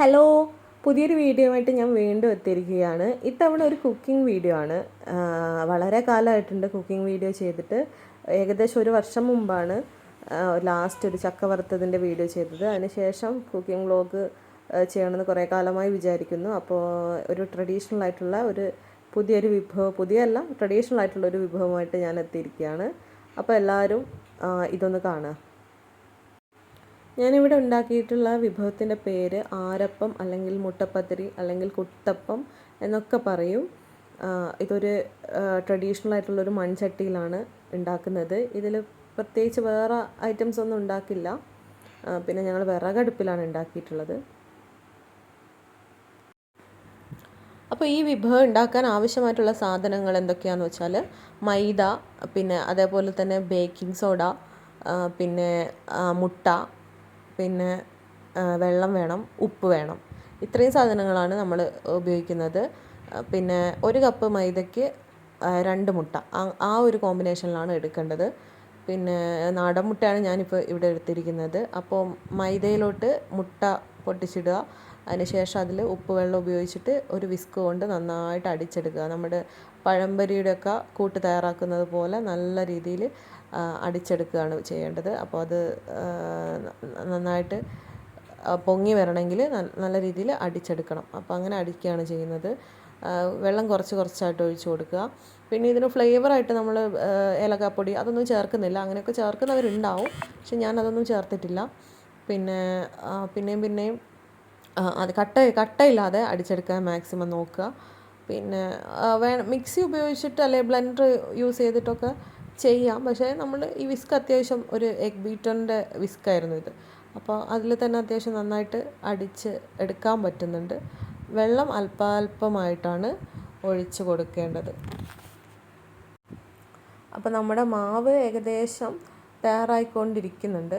Hello പുതിയൊരു video ആയിട്ട് ഞാൻ വീണ്ടും എത്തിയിരിക്കുകയാണ്. ഇത്തവണ ഒരു കുക്കിംഗ് വീഡിയോ ആണ്. വളരെ കാലമായിട്ടുണ്ട് കുക്കിംഗ് വീഡിയോ ചെയ്തിട്ട്. ഏകദേശം ഒരു വർഷം മുമ്പാണ് ലാസ്റ്റ് ഒരു ചക്ക വറുത്തതിന്റെ വീഡിയോ ചെയ്തത്. അതിനുശേഷം കുക്കിംഗ് വ്ലോഗ് ചെയ്യണമെന്ന് കുറേ കാലമായി വിചാരിക്കുന്നു. അപ്പോൾ ഒരു ട്രഡീഷണൽ ആയിട്ടുള്ള ഒരു പുതിയൊരു വിഭവം പുതിയല്ല ട്രഡീഷണൽ ആയിട്ടുള്ള ഒരു വിഭവമായിട്ട് ഞാൻ എത്തിയിരിക്കുകയാണ്. അപ്പോൾ എല്ലാവരും ഇതൊന്ന് കാണുക. ഞാനിവിടെ ഉണ്ടാക്കിയിട്ടുള്ള വിഭവത്തിന്റെ പേര് ആരപ്പം അല്ലെങ്കിൽ മുട്ടപ്പത്തിരി അല്ലെങ്കിൽ കുട്ടപ്പം എന്നൊക്കെ പറയും. ഇതൊരു ട്രഡീഷണൽ ആയിട്ടുള്ളൊരു മൺചട്ടിയിലാണ് ഉണ്ടാക്കുന്നത്. ഇതിൽ പ്രത്യേകിച്ച് വേറെ ഐറ്റംസ് ഒന്നും ഉണ്ടാക്കില്ല. പിന്നെ ഞങ്ങൾ വിറകടുപ്പിലാണ് ഉണ്ടാക്കിയിട്ടുള്ളത്. അപ്പോൾ ഈ വിഭവം ഉണ്ടാക്കാൻ ആവശ്യമായിട്ടുള്ള സാധനങ്ങൾ എന്തൊക്കെയാണെന്ന് വെച്ചാൽ മൈദ പിന്നെ അതേപോലെ തന്നെ ബേക്കിംഗ് സോഡ പിന്നെ മുട്ട പിന്നെ വെള്ളം വേണം ഉപ്പ് വേണം. ഇത്രയും സാധനങ്ങളാണ് നമ്മൾ ഉപയോഗിക്കുന്നത്. പിന്നെ ഒരു കപ്പ് മൈദയ്ക്ക് രണ്ട് മുട്ട. ആ- ഒരു കോമ്പിനേഷനിലാണ് എടുക്കേണ്ടത്. പിന്നെ നാടൻ മുട്ടയാണ് ഞാനിപ്പോൾ ഇവിടെ എടുത്തിരിക്കുന്നത്. അപ്പോൾ മൈദയിലോട്ട് മുട്ട പൊട്ടിച്ചിടുക. അതിനുശേഷം അതിൽ ഉപ്പ് വെള്ളം ഉപയോഗിച്ചിട്ട് ഒരു വിസ്ക് കൊണ്ട് നന്നായിട്ട് അടിച്ചെടുക്കുക. നമ്മുടെ പഴംപൊരിയുടെ ഒക്കെ കൂട്ട് തയ്യാറാക്കുന്നത് പോലെ നല്ല രീതിയിൽ അടിച്ചെടുക്കുകയാണ് ചെയ്യേണ്ടത്. അപ്പോൾ അത് നന്നായിട്ട് പൊങ്ങി വരണമെങ്കിൽ നല്ല രീതിയിൽ അടിച്ചെടുക്കണം. അപ്പോൾ അങ്ങനെ അടിക്കുകയാണ് ചെയ്യുന്നത്. വെള്ളം കുറച്ച് കുറച്ചായിട്ട് ഒഴിച്ചു കൊടുക്കുക. പിന്നെ ഇതിന് ഫ്ലേവറായിട്ട് നമ്മൾ ഏലക്കാപ്പൊടി അതൊന്നും ചേർക്കുന്നില്ല. അങ്ങനെയൊക്കെ ചേർക്കുന്നവരുണ്ടാവും. പക്ഷെ ഞാൻ അതൊന്നും ചേർത്തിട്ടില്ല. പിന്നെ പിന്നെയും പിന്നെയും അത് കട്ട കട്ടയില്ലാതെ അടിച്ചെടുക്കാൻ മാക്സിമം നോക്കുക. പിന്നെ വേ മിക്സി ഉപയോഗിച്ചിട്ട് അല്ലെ ബ്ലെൻഡർ യൂസ് ചെയ്തിട്ടൊക്കെ ചെയ്യാം. പക്ഷേ നമ്മൾ ഈ വിസ്ക് അത്യാവശ്യം ഒരു എഗ് ബീറ്ററിന്റെ വിസ്ക് ആയിരുന്നു ഇത്. അപ്പോൾ അതിൽ തന്നെ അത്യാവശ്യം നന്നായിട്ട് അടിച്ച് എടുക്കാൻ പറ്റുന്നുണ്ട്. വെള്ളം അല്പാൽപമായിട്ടാണ് ഒഴിച്ച് കൊടുക്കേണ്ടത്. അപ്പോൾ നമ്മുടെ മാവ് ഏകദേശം തയ്യാറായിക്കൊണ്ടിരിക്കുന്നുണ്ട്.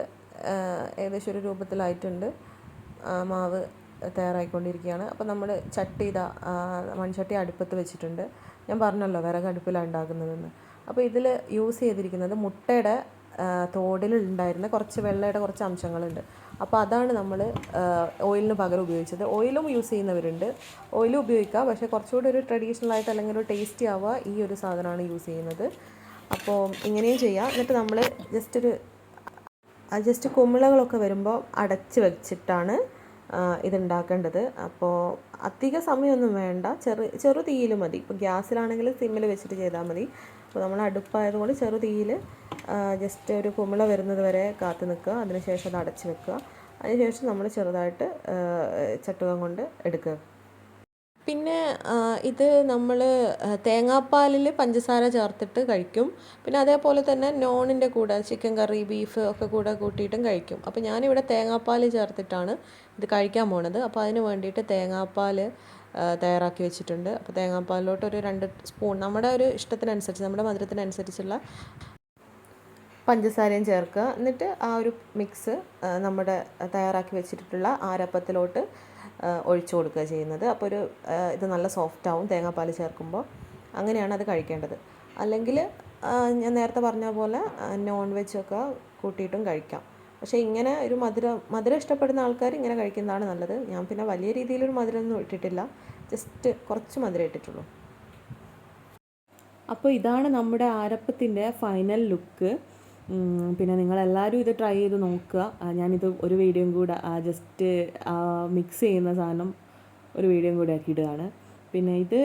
ഏകദേശം ഒരു രൂപത്തിലായിട്ടുണ്ട്. മാവ് തയ്യാറായിക്കൊണ്ടിരിക്കുകയാണ്. അപ്പോൾ നമ്മൾ ചട്ടി ഇതാ മൺചട്ടി അടുപ്പത്ത് വെച്ചിട്ടുണ്ട്. ഞാൻ പറഞ്ഞല്ലോ വിറക് അടുപ്പിലാണ് ഉണ്ടാക്കുന്നതെന്ന്. അപ്പോൾ ഇതിൽ യൂസ് ചെയ്തിരിക്കുന്നത് മുട്ടയുടെ തോടിൽ ഉണ്ടായിരുന്ന കുറച്ച് വെള്ളയുടെ കുറച്ച് അംശങ്ങളുണ്ട്. അപ്പോൾ അതാണ് നമ്മൾ ഓയിലിന് പകരം ഉപയോഗിച്ചത്. ഓയിലും യൂസ് ചെയ്യുന്നവരുണ്ട്. ഓയിലും ഉപയോഗിക്കാം. പക്ഷേ കുറച്ചുകൂടി ഒരു ട്രഡീഷണൽ ആയിട്ട് അല്ലെങ്കിൽ ഒരു ടേസ്റ്റി ആവുക ഈ ഒരു സാധനമാണ് യൂസ് ചെയ്യുന്നത്. അപ്പോൾ ഇങ്ങനെയും ചെയ്യാം. എന്നിട്ട് നമ്മൾ ജസ്റ്റ് ഒരു ജസ്റ്റ് കുമിളകളൊക്കെ വരുമ്പോൾ അടച്ച് വെച്ചിട്ടാണ് ഇതുണ്ടാക്കേണ്ടത്. അപ്പോൾ അധിക സമയമൊന്നും വേണ്ട. ചെറു ചെറു തീയിൽ മതി. ഇപ്പോൾ ഗ്യാസിലാണെങ്കിൽ സിമ്മിൽ വെച്ചിട്ട് ചെയ്താൽ മതി. അപ്പോൾ നമ്മൾ അടുപ്പായതുകൊണ്ട് ചെറു തീയിൽ ജസ്റ്റ് ഒരു കുമിള വരുന്നത് വരെ കാത്തു നിൽക്കുക. അതിനുശേഷം അത് അടച്ചു വെക്കുക. അതിനുശേഷം നമ്മൾ ചെറുതായിട്ട് ചട്ടുകം കൊണ്ട് എടുക്കുക. പിന്നെ ഇത് നമ്മൾ തേങ്ങാപ്പാലിൽ പഞ്ചസാര ചേർത്തിട്ട് കഴിക്കും. പിന്നെ അതേപോലെ തന്നെ നോണിന്റെ കൂടെ ചിക്കൻ കറി ബീഫ് ഒക്കെ കൂടെ കൂട്ടിയിട്ടും കഴിക്കും. അപ്പോൾ ഞാനിവിടെ തേങ്ങാപ്പാൽ ചേർത്തിട്ടാണ് ഇത് കഴിക്കാൻ പോണത്. അപ്പോൾ അതിന് വേണ്ടിയിട്ട് തേങ്ങാപ്പാൽ തയ്യാറാക്കി വെച്ചിട്ടുണ്ട്. അപ്പോൾ തേങ്ങാപ്പാലിലോട്ട് ഒരു രണ്ട് സ്പൂൺ നമ്മുടെ ഒരു ഇഷ്ടത്തിനനുസരിച്ച് നമ്മുടെ മധുരത്തിനനുസരിച്ചുള്ള പഞ്ചസാരയും ചേർക്കുക. എന്നിട്ട് ആ ഒരു മിക്സ് നമ്മുടെ തയ്യാറാക്കി വെച്ചിട്ടുള്ള ആരപ്പത്തിലോട്ട് ഒഴിച്ചു കൊടുക്കുക ചെയ്യുന്നത്. അപ്പോൾ ഒരു ഇത് നല്ല സോഫ്റ്റ് ആവും തേങ്ങാപ്പാൽ ചേർക്കുമ്പോൾ. അങ്ങനെയാണ് അത് കഴിക്കേണ്ടത്. അല്ലെങ്കിൽ ഞാൻ നേരത്തെ പറഞ്ഞ പോലെ നോൺ വെജ് ഒക്കെ കൂട്ടിയിട്ടും കഴിക്കാം. പക്ഷേ ഇങ്ങനെ ഒരു മധുരം മധുരം ഇഷ്ടപ്പെടുന്ന ആൾക്കാർ ഇങ്ങനെ കഴിക്കുന്നതാണ് നല്ലത്. ഞാൻ പിന്നെ വലിയ രീതിയിലൊരു മധുരമൊന്നും ഇട്ടിട്ടില്ല. ജസ്റ്റ് കുറച്ച് മധുരം ഇട്ടിട്ടുള്ളൂ. അപ്പോൾ ഇതാണ് നമ്മുടെ ആരപ്പത്തിന്റെ ഫൈനൽ ലുക്ക് പിന്നെ നിങ്ങളെല്ലാവരും ഇത് ട്രൈ ചെയ്ത് നോക്കുക. ഞാനിത് ഒരു വീഡിയോയും കൂടെ ജസ്റ്റ് മിക്സ് ചെയ്യുന്ന സാധനം ഒരു വീഡിയോയും കൂടെ ആക്കിയിടുകയാണ്. പിന്നെ ഇത്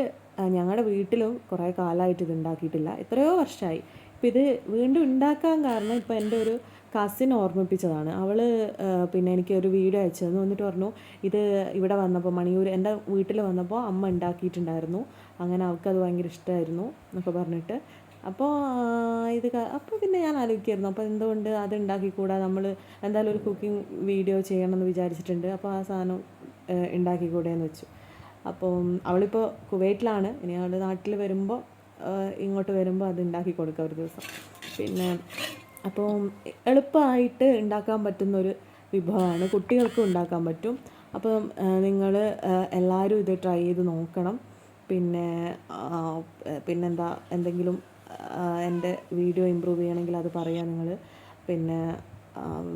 ഞങ്ങളുടെ വീട്ടിലും കുറേ കാലമായിട്ട് ഇത് ഉണ്ടാക്കിയിട്ടില്ല. എത്രയോ വർഷമായി ഇപ്പം ഇത് വീണ്ടും ഉണ്ടാക്കാൻ കാരണം ഇപ്പോൾ എന്റെ ഒരു കസിൻ ഓർമ്മിപ്പിച്ചതാണ്. അവൾ പിന്നെ എനിക്ക് ഒരു വീഡിയോ അയച്ചു തന്നു എന്നിട്ട് പറഞ്ഞു ഇത് ഇവിടെ വന്നപ്പോൾ മണിയൂർ എന്റെ വീട്ടിൽ വന്നപ്പോൾ അമ്മ ഉണ്ടാക്കിയിട്ടുണ്ടായിരുന്നു. അങ്ങനെ അത് ഭയങ്കര ഇഷ്ടമായിരുന്നു എന്നൊക്കെ പറഞ്ഞിട്ട് അപ്പോൾ ഇത് അപ്പോൾ പിന്നെ ഞാൻ ആലോചിക്കായിരുന്നു. അപ്പോൾ എന്തുകൊണ്ട് അത് ഉണ്ടാക്കിക്കൂടാ? നമ്മൾ എന്തായാലും ഒരു കുക്കിംഗ് വീഡിയോ ചെയ്യണമെന്ന് വിചാരിച്ചിട്ടുണ്ട്. അപ്പോൾ ആ സാധനം ഏഹ്, ഉണ്ടാക്കിക്കൂടെ എന്ന് വെച്ചു. അപ്പം അവളിപ്പോൾ കുവൈറ്റിലാണ്. ഇനി അവൾ നാട്ടിൽ വരുമ്പോൾ ഇങ്ങോട്ട് വരുമ്പോൾ അത് ഉണ്ടാക്കി കൊടുക്കുക ഒരു ദിവസം. പിന്നെ അപ്പോൾ എളുപ്പമായിട്ട് ഉണ്ടാക്കാൻ പറ്റുന്നൊരു വിഭവമാണ്. കുട്ടികൾക്കും ഉണ്ടാക്കാൻ പറ്റും. അപ്പം നിങ്ങൾ എല്ലാവരും ഇത് ട്രൈ ചെയ്ത് നോക്കണം. പിന്നെ പിന്നെന്താ എന്തെങ്കിലും എന്റെ വീഡിയോ ഇമ്പ്രൂവ് ചെയ്യണമെങ്കിൽ അത് പറയുക നിങ്ങൾ. പിന്നെ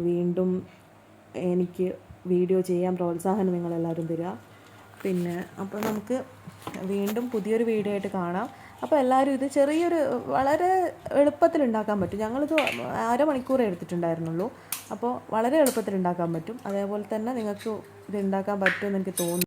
വീണ്ടും എനിക്ക് വീഡിയോ ചെയ്യാൻ പ്രോത്സാഹനം നിങ്ങളെല്ലാവരും തരിക. പിന്നെ അപ്പോൾ നമുക്ക് വീണ്ടും പുതിയൊരു വീഡിയോ ആയിട്ട് കാണാം. അപ്പോൾ എല്ലാവരും ഇത് ചെറിയൊരു വളരെ എളുപ്പത്തിൽ ഉണ്ടാക്കാൻ പറ്റും. ഞങ്ങളിത് അരമണിക്കൂറേ എടുത്തിട്ടുണ്ടായിരുന്നുള്ളൂ. അപ്പോൾ വളരെ എളുപ്പത്തിൽ ഉണ്ടാക്കാൻ പറ്റും. അതേപോലെ തന്നെ നിങ്ങൾക്ക് ഇത് ഉണ്ടാക്കാൻ പറ്റുമെന്ന് എനിക്ക് തോന്നുന്നു.